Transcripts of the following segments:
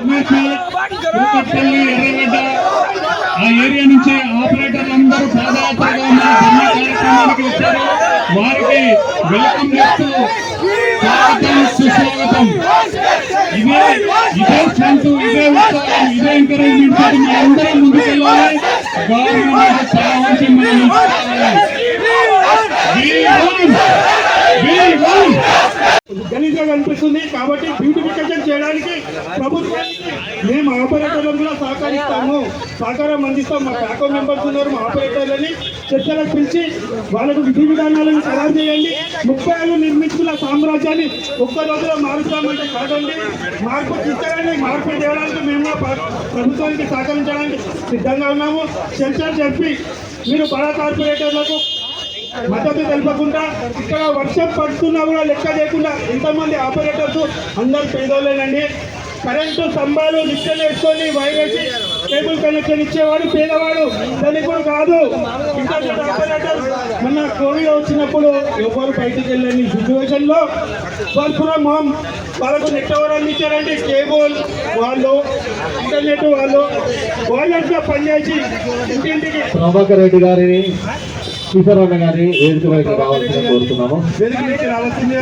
ఆ ఏరియా నుంచి ఆపరేటర్లు అందరూ పాదయాత్రగా మన ధర్నా కార్యక్రమానికి వచ్చారు. వారికి వెల్కమ్ చేస్తూ స్వాగతం సుస్వాగతం. ఇదే ఇదే స్ట్రెంత్ ఇదే ఉత్సాహం ఇదే ఎంకరేజ్మెంట్ తోటి ముందుకెళ్ళాలి. గవర్నమెంట్ చాలా చేస్తుంది. కాబట్టి బ్యూటిఫికేషన్ చేయడానికి ప్రభుత్వానికి మేము ఆపరేటర్లను కూడా సహకరిస్తాము. సహకారం అందిస్తాం. మా శాఖ మెంబర్స్ ఉన్నారు మా ఆపరేటర్లని చర్చలకు పిలిచి వాళ్ళకు విధి విధానాలను ఖరారు చేయండి. ముప్పై ఏళ్ళు నిర్మించుకున్న సామ్రాజ్యాన్ని ఒక్క రోజులో మారుస్తామంటే కాదండి. మార్పు తీసుకురండి. మార్పు చేయడానికి మేము ప్రభుత్వానికి సహకరించడానికి సిద్ధంగా ఉన్నాము. చర్చలు చెప్పి మీరు బడా కార్పొరేటర్లకు మద్దతు తెలపకుండా ఇక్కడ వర్షం పడుతున్నా కూడా లెక్క చేయకుండా ఎంతమంది ఆపరేటర్స్ అందరు పేదోళ్ళేనండి. కరెంటు స్తంభాలు నిత్యం వేసుకొని వైరేసి కేబుల్ కనెక్షన్ ఇచ్చేవాడు పేదవాడు. ధనికుడు కాదు. ఆపరేటర్ మొన్న కోవిడ్ వచ్చినప్పుడు ఎవరు బయటికి వెళ్ళని సిచ్యువేషన్లో కూడా ఫ్రమ్ వాళ్ళకు నెట్ ఎవరు అందించారండి కేబుల్ వాళ్ళు ఇంటర్నెట్ వాళ్ళు. వాలంటీర్గా పనిచేసి ఇంటింటికి ప్రభాకర్ రెడ్డి గారిని కిషోరన్న గారి వేదిక వైపు రావాల్సిన కోరుతున్నాము.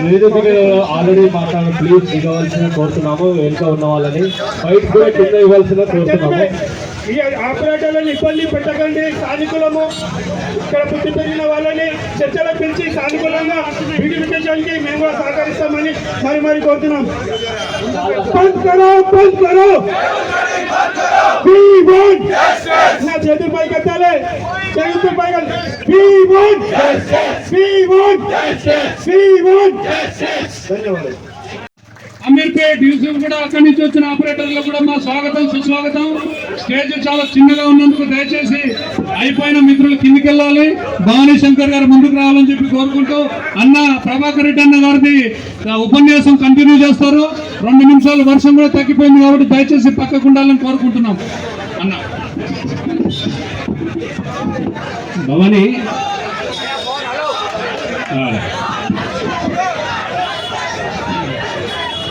వేదిక ఆల్రెడీ మాట్లాడిన ప్లీజ్ ఇవ్వవలసిన కోరుతున్నాము. వెనుక ఉన్న వాళ్ళని బయట కూడా కింద ఇవ్వాల్సిన కోరుతున్నాము. ఈ ఆపరేటర్లను ఇబ్బంది పెట్టకండి. సానుకూలము ఇక్కడ పుట్టి పెరిగిన వాళ్ళని చర్చలో పిలిచి స్థానికులంగా బ్యూటిఫికేషన్కి మేము కూడా సహకరిస్తామని మరి మరి కోరుతున్నాం. బంద్ కరో బంద్ కరో! నా చేతుల పైకి ఎత్తాలి చేతుల పైకి We want We want We want ధన్యవాదాలు. అమీర్పేట్ యూసుఫ్ కూడా అక్కడి నుంచి వచ్చిన ఆపరేటర్లకు కూడా మా స్వాగతం సుస్వాగతం. స్టేజ్ చాలా చిన్నగా ఉన్నందుకు దయచేసి అయిపోయిన మిత్రులు కిందికి వెళ్ళాలి భవానీ శంకర్ గారు ముందుకు రావాలని చెప్పి కోరుకుంటూ అన్న ప్రభాకర్ రెడ్డి అన్న గారిది ఉపన్యాసం కంటిన్యూ చేస్తారు. రెండు నిమిషాలు వర్షం కూడా తగ్గిపోయింది కాబట్టి దయచేసి పక్కకు ఉండాలని కోరుకుంటున్నాం. అన్న. భవానీ.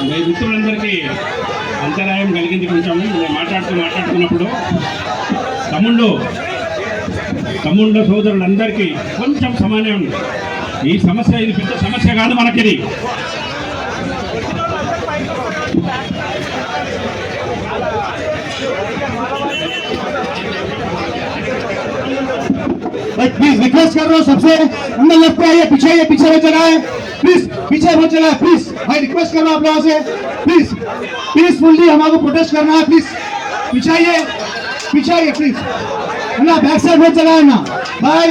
మీ మిత్రులందరికీ అంతరాయం కలిగింది కొంచెం మాట్లాడుతూ మాట్లాడుతున్నప్పుడు తమ్ముళ్ళు తమ్ముళ్ళ సోదరులందరికీ కొంచెం సమన్వయం ఈ సమస్య ఇది పెద్ద సమస్య కాదు మనకిది भाई प्लीज रिक्वेस्ट कर रहा हूँ सबसे अंदर लेफ्ट पे आइए पीछे आइए पीछे मत चलाए प्लीज पीछे मत चलाए प्लीज भाई रिक्वेस्ट कर रहा हूँ आप लोगों से प्लीज पीसफुली हमारे प्रोटेस्ट करना है प्लीज पीछे आइए पीछे आइए प्लीज ना बैक साइड मत चलाए ना भाई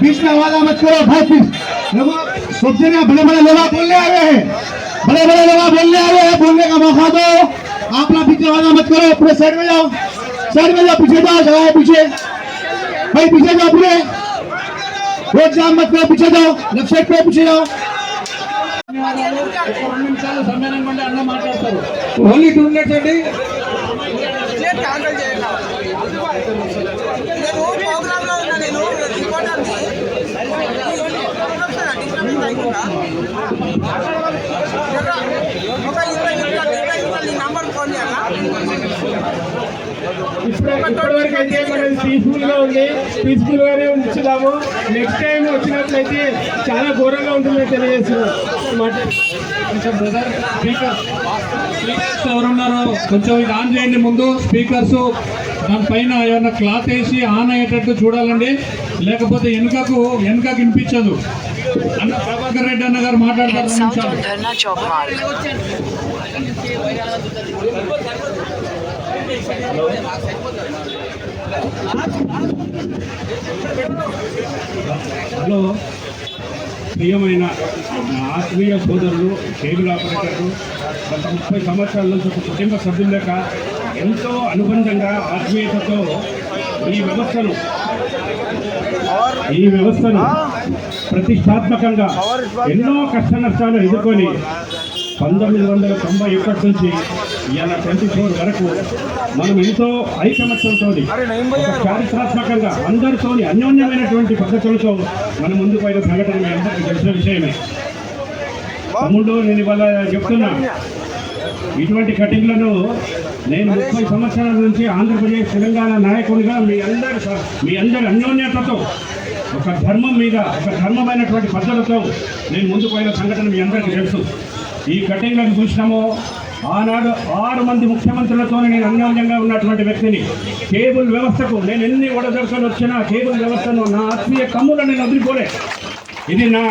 बीच में आवाज मत करो भाई प्लीज देखो सब जने बड़े बड़े लोग बोलने आ रहे हैं बड़े बड़े लोग बोलने आ रहे हैं बोलने का मौका दो आप लोग पीछे आवाज मत करो पूरे साइड में जाओ साइड में जाओ पीछे जाओ जगह पीछे भाई पीछे जाओ पूरे रोड जाम मत करो पीछे जाओ लेफ्ट साइड पे पीछे जाओ ఒక రెండు నిమిషాలు సమయం కొంటే అన్న మాట్లాడతారు ఓన్లీ టూ మినిట్స్ అండి ఇప్పటివరకు అయితే మనం పీస్ఫుల్గా ఉంది పీస్ఫుల్ గానే ఉంచుదాము. నెక్స్ట్ టైం వచ్చినట్లయితే చాలా ఘోరంగా ఉంటుందని తెలియజేస్తున్నాం. కొంచెం ఇది ఆన్ చేయండి ముందు. స్పీకర్స్ దానిపైన ఏమన్నా క్లాత్ వేసి ఆన్ అయ్యేటట్టు చూడాలండి. లేకపోతే వెనుకకు వెనుకకు వినిపించదు. అన్న ప్రభాకర్ రెడ్డి అన్న గారు మాట్లాడతారు. హలో. ప్రియమైన ఆత్మీయ సోదరులు కేబుల్ ఆపరేటర్లు గత ముప్పై సంవత్సరాల నుంచి ఒక కుటుంబ సభ్యులు లెక్క ఎంతో అనుబంధంగా ఆత్మీయతతో ఈ వ్యవస్థను ఈ వ్యవస్థను ప్రతిష్టాత్మకంగా ఎన్నో కష్ట నష్టాలు ఎదుర్కొని పంతొమ్మిది వందల తొంభై ఒకటి నుంచి ఇవాళ ట్వంటీ ఫోర్ వరకు మనం ఎంతో ఐకమత్యంతో చారిత్రాత్మకంగా అందరితో అన్యోన్యమైనటువంటి పద్ధతులతో మన ముందుకు పోయిన సంఘటన మీ అందరికీ తెలిసిన విషయమే. తమ్ముడు నేను ఇవాళ చెప్తున్నా ఇటువంటి కటింగ్లను నేను ముప్పై సంవత్సరాల నుంచి ఆంధ్రప్రదేశ్ తెలంగాణ నాయకునిగా మీ అందరి మీ అందరి అన్యోన్యతతో ఒక ధర్మం మీద ఒక ధర్మమైనటువంటి పద్ధతితో నేను ముందుకు పోయిన సంఘటన మీ అందరికీ తెలుసు. ఈ కటింగ్లను చూసినామో ఆనాడు ఆరు మంది ముఖ్యమంత్రులతో నేను అన్యోన్యంగా ఉన్నటువంటి వ్యక్తిని. కేబుల్ వ్యవస్థకు నేను ఎన్ని ఒడదొరకలు వచ్చినా కేబుల్ వ్యవస్థను నా ఆత్మీయ కమ్ములను నేను వదిలిపోలే. ఇది నా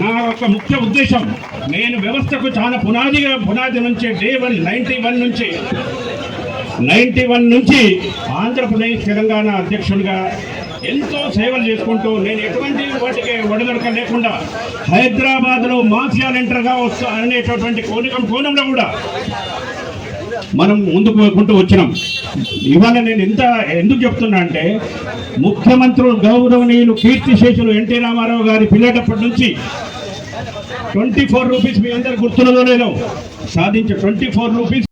నా యొక్క ముఖ్య ఉద్దేశం. నేను వ్యవస్థకు చాలా పునాదిగా పునాది నుంచి డే వన్ నైంటీ వన్ నుంచి నైంటీ వన్ నుంచి ఆంధ్రప్రదేశ్ తెలంగాణ అధ్యక్షుడిగా ఎంతో సేవలు చేసుకుంటూ నేను ఎటువంటి వాటికి ఒడదొడక లేకుండా హైదరాబాద్లో మాఫియా లెంటర్గా వస్తా అనేటటువంటి కోనికం కోణంలో కూడా మనం ముందుకు పోకుంటూ వచ్చినాం. ఇవాళ నేను ఎంత ఎందుకు చెప్తున్నా అంటే ముఖ్యమంత్రులు గౌరవనీయులు కీర్తిశేషులు ఎన్టీ రామారావు గారి పిల్లేటప్పటి నుంచి ట్వంటీ ఫోర్ రూపీస్ మీ అందరు గుర్తున్నదో లేదో సాధించే ట్వంటీ ఫోర్ రూపీస్